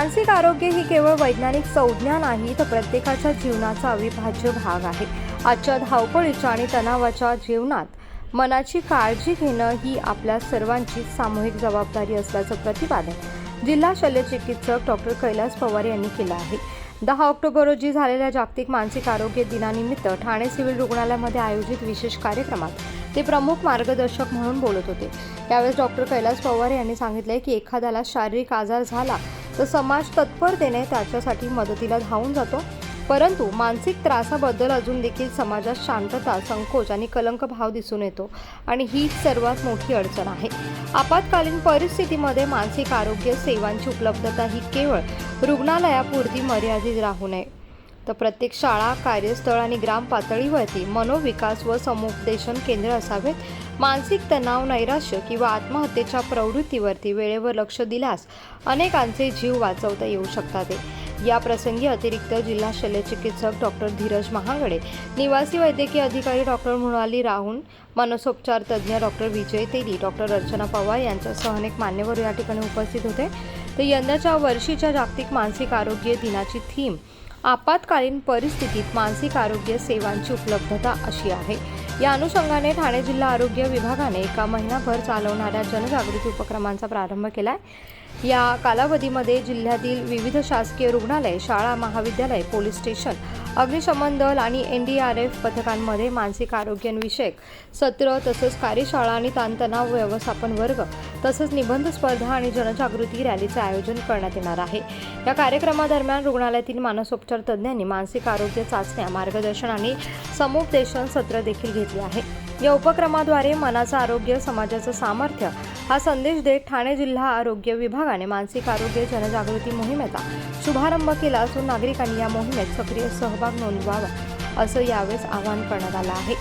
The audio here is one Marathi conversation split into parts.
मानसिक आरोग्य ही केवळ वैज्ञानिक संज्ञा नाही तर प्रत्येकाच्या जीवनाचा अविभाज्य भाग आहे. आजच्या धावपळीच्या आणि तणावाच्या जीवनात मनाची काळजी घेणं ही आपल्या सर्वांची सामूहिक जबाबदारी असल्याचं प्रतिपादन जिल्हा शल्यचिकित्सक डॉक्टर कैलास पवार यांनी केलं आहे. दहा ऑक्टोबर रोजी झालेल्या जागतिक मानसिक आरोग्य दिनानिमित्त ठाणे सिव्हिल रुग्णालयामध्ये आयोजित विशेष कार्यक्रमात ते प्रमुख मार्गदर्शक म्हणून बोलत होते. यावेळेस डॉक्टर कैलास पवार यांनी सांगितले की एखाद्याला शारीरिक आजार झाला तर समाज तत्परतेने त्याच्यासाठी मदतीला धावून जातो. परंतु मानसिक त्रासाबद्दल अजून देखील समाजात शांतता संकोच आणि कलंक भाव दिसून येतो आणि हीच सर्वात मोठी अडचण आहे. आपत्कालीन परिस्थितीमध्ये मानसिक आरोग्य सेवांची उपलब्धता ही केवळ रुग्णालयापुरती मर्यादित राहू नये. तर प्रत्येक शाळा कार्यस्थळ आणि ग्राम पातळीवरती मनोविकास व समुपदेशन केंद्र असावेत. मानसिक तणाव नैराश्य किंवा आत्महत्येच्या प्रवृत्तीवरती वेळेवर लक्ष दिल्यास अनेकांचे जीव वाचवता येऊ शकतात. या प्रसंगी अतिरिक्त जिल्हा शल्यचिकित्सक डॉक्टर धीरज महागडे निवासी वैद्यकीय अधिकारी डॉक्टर मृणाली राहून मनसोपचार तज्ज्ञ डॉक्टर विजय तेली डॉक्टर अर्चना पवार यांच्यासह अनेक मान्यवर या ठिकाणी उपस्थित होते. तर यंदाच्या वर्षीच्या जागतिक मानसिक आरोग्य दिनाची थीम आपत्कालीन परिस्थितीत मानसिक आरोग्य सेवांची उपलब्धता अशी आहे. या अनुषंगाने ठाणे जिल्हा आरोग्य विभागाने एका महिनाभर चालवणाऱ्या जनजागृती उपक्रमांचा प्रारंभ केला आहे या कालावधीमध्ये जिल्ह्यातील विविध शासकीय रुग्णालय शाळा महाविद्यालय पोलीस स्टेशन अग्निशमन दल आणि एन डी आर एफ पथकांमध्ये मानसिक आरोग्यविषयक सत्र तसंच कार्यशाळा आणि ताणतणाव व्यवस्थापन वर्ग तसंच निबंध स्पर्धा आणि जनजागृती रॅलीचे आयोजन करण्यात येणार आहे. या कार्यक्रमादरम्यान रुग्णालयातील मानसोपचार तज्ज्ञांनी मानसिक आरोग्य चाचण्या मार्गदर्शन आणि समुपदेशन सत्र देखील घेतले. आहे. या उपक्रमाद्वारे मनाचं आरोग्य समाजाचं सामर्थ्य हा संदेश देत ठाणे जिल्हा आरोग्य विभागाने मानसिक आरोग्य जनजागृती मोहिमेचा शुभारंभ केला असून नागरिकांनी या मोहिमेत सक्रिय सहभाग नोंदवावा असं यावेळेस आवाहन करण्यात आलं आहे.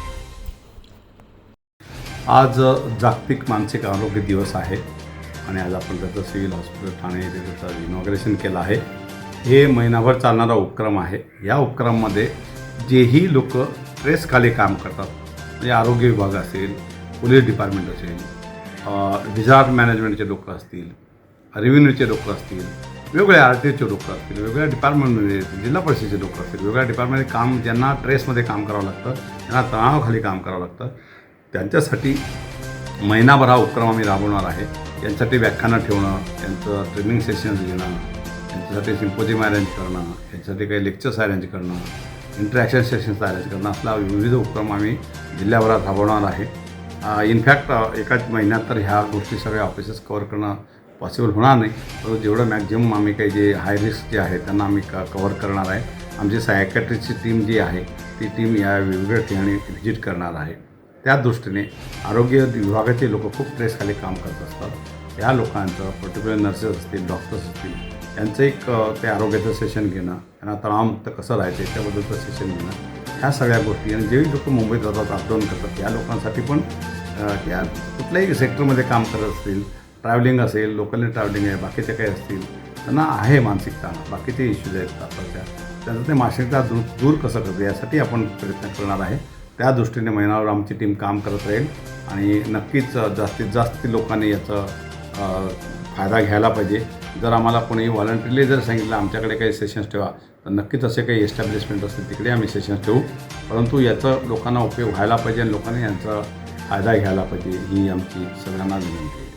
आज जागतिक मानसिक आरोग्य दिवस आहे आणि आज आपण त्याचं सिव्हिल हॉस्पिटल ठाणे येथे त्याचं इनॉग्रेशन केलं आहे. हे महिनाभर चालणारा उपक्रम आहे. या उपक्रमामध्ये जेही लोक स्ट्रेसखाली काम करतात म्हणजे आरोग्य विभाग असेल पोलीस डिपार्टमेंट असेल डिझास्टर मॅनेजमेंटचे लोक असतील रेव्हेन्यूचे लोक असतील वेगवेगळ्या आर टी ओचे लोक असतील वेगवेगळ्या डिपार्टमेंटमध्ये जिल्हा परिषदेचे लोक असतील वेगवेगळ्या डिपार्टमेंटमध्ये काम ज्यांना ट्रेसमध्ये काम करावं लागतं त्यांना तणावाखाली काम करावं लागतं त्यांच्यासाठी महिनाभर हा उपक्रम आम्ही राबवणार आहे. यांच्यासाठी व्याख्यानं ठेवणं त्यांचं ट्रेनिंग सेशन्स घेणं त्यांच्यासाठी सिम्पोजियम अरेंज करणं त्यांच्यासाठी काही लेक्चर्स अरेंज करणं इंटरॅक्शन सेशन्स अरेंज करणं असला विविध उपक्रम आम्ही जिल्ह्याभरात राबवणार आहे. इनफॅक्ट एकाच महिन्यात तर ह्या गोष्टी सगळ्या ऑफिसेस कवर करणं पॉसिबल होणार नाही. परंतु जेवढं मॅक्झिमम आम्ही काही जे हाय रिस्क जे आहे त्यांना आम्ही क कवर करणार आहे. आमची सायकॅट्रिकची टीम जी आहे ती टीम या वेगवेगळ्या ठिकाणी व्हिजिट करणार आहे. त्या दृष्टीने आरोग्य विभागाचे लोक खूप ट्रेसखाली काम करत असतात. या लोकांचं पर्टिक्युलर नर्सेस असतील डॉक्टर्स असतील यांचं एक ते आरोग्याचं सेशन घेणं त्यांना तणावमुक्त कसं राहायचं त्याबद्दलचं सेशन घेणं ह्या सगळ्या गोष्टी. आणि जे लोक मुंबईत जातात अपडाऊन करतात या लोकांसाठी पण त्या या कुठल्याही सेक्टरमध्ये काम करत असतील ट्रॅव्हलिंग असेल लोकलने ट्रॅव्हलिंग आहे बाकीचे काही असतील त्यांना आहे मानसिक ताण बाकीचे इश्यूज आहेत आपल्या त्यांचं ते मानसिकता दूर दूर कसं करतं यासाठी आपण प्रयत्न करणार आहे. त्या दृष्टीने महिनावर आमची टीम काम करत राहील आणि नक्कीच जास्तीत जास्त लोकांनी याचा फायदा घ्यायला पाहिजे. जर आम्हाला कोणी व्हॉलंटरीली जर सांगितलं आमच्याकडे काही सेशन्स ठेवा तर नक्कीच असे काही एस्टॅब्लिशमेंट असतील तिकडे आम्ही सेशन्स ठेवू. परंतु याचा लोकांना उपयोग व्हायला पाहिजे आणि लोकांनी यांचा फायदा घ्यायला पाहिजे ही आमची सगळ्यांना विनंती आहे.